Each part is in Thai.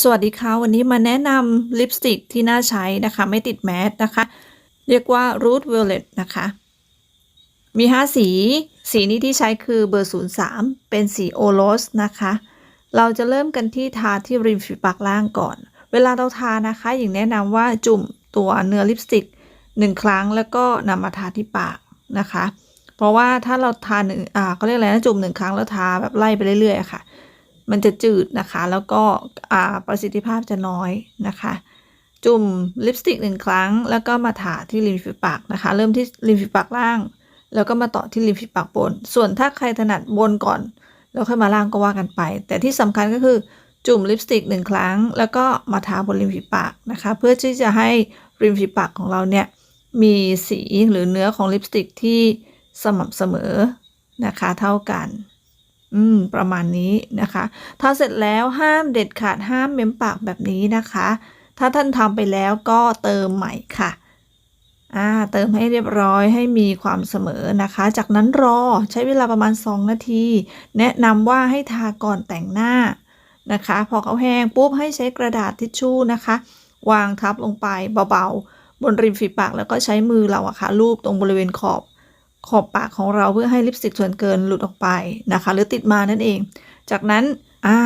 สวัสดีค่ะวันนี้มาแนะนำลิปสติกที่น่าใช้นะคะ ไม่ติดแมสนะคะ เรียกว่า Root Violet นะคะ มี 5 สี สีนี้ที่ใช้คือเบอร์ 03 เป็นสีโอโรสนะคะ เราจะเริ่มกันที่ทาที่ริมฝีปากล่างก่อน เวลาเราทานะคะ อย่างแนะนำว่าจุ่มตัวเนื้อลิปสติก 1 ครั้งแล้วก็นำมาทาที่ปากนะคะ เพราะว่าถ้าเราทาหนึ่งอ่าเขาเรียกอะไรนะจุ่มหนึ่งครั้งแล้วทาแบบไล่ไปเรื่อยๆะค่ะ มันจะจืดนะคะ แล้วก็ประสิทธิภาพจะน้อยนะคะ จุ่มลิปสติกหนึ่งครั้ง แล้วก็มาทาที่ริมฝีปากนะคะ เริ่มที่ริมฝีปากล่าง แล้วก็มาต่อที่ริมฝีปากบน ส่วนถ้าใครถนัดบนก่อน แล้วค่อยมาล่างก็ว่ากันไป แต่ที่สำคัญก็คือจุ่มลิปสติกหนึ่งครั้ง แล้วก็มาทาบนริมฝีปากนะคะ เพื่อที่จะให้ริมฝีปากของเราเนี่ยมีสีหรือเนื้อของลิปสติกที่สม่ำเสมอนะคะเท่ากัน อืม ประมาณนี้นะคะทาเสร็จแล้วห้ามเด็ดขาดห้ามเม้มปากแบบนี้นะคะ ถ้าท่านทำไปแล้วก็เติมใหม่ค่ะอ่าเติมให้เรียบร้อยให้มีความเสมอนะคะ จากนั้นรอใช้เวลาประมาณ 2 นาที แนะนำว่าให้ทาก่อนแต่งหน้านะคะ พอเขาแห้งปุ๊บให้ใช้กระดาษทิชชู่นะคะ วางทับลงไปเบาๆ บนริมฝีปากแล้วก็ใช้มือเราอะค่ะลูบตรงบริเวณขอบ ขอบปากของเราเพื่อให้ลิปสติกส่วนเกินหลุดออกไปนะคะ หรือติดมานั่นเอง จากนั้นอ่า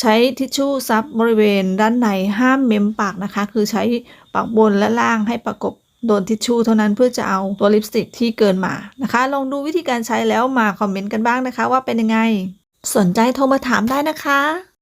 ใช้ทิชชู่ซับบริเวณด้านในห้ามเม้มปากนะคะ คือใช้ปากบนและล่างให้ประกบโดนทิชชู่เท่านั้นเพื่อจะเอาตัวลิปสติกที่เกินมานะคะ ลองดูวิธีการใช้แล้วมาคอมเมนต์กันบ้างนะคะ ว่าเป็นยังไง สนใจโทรมาถามได้นะคะ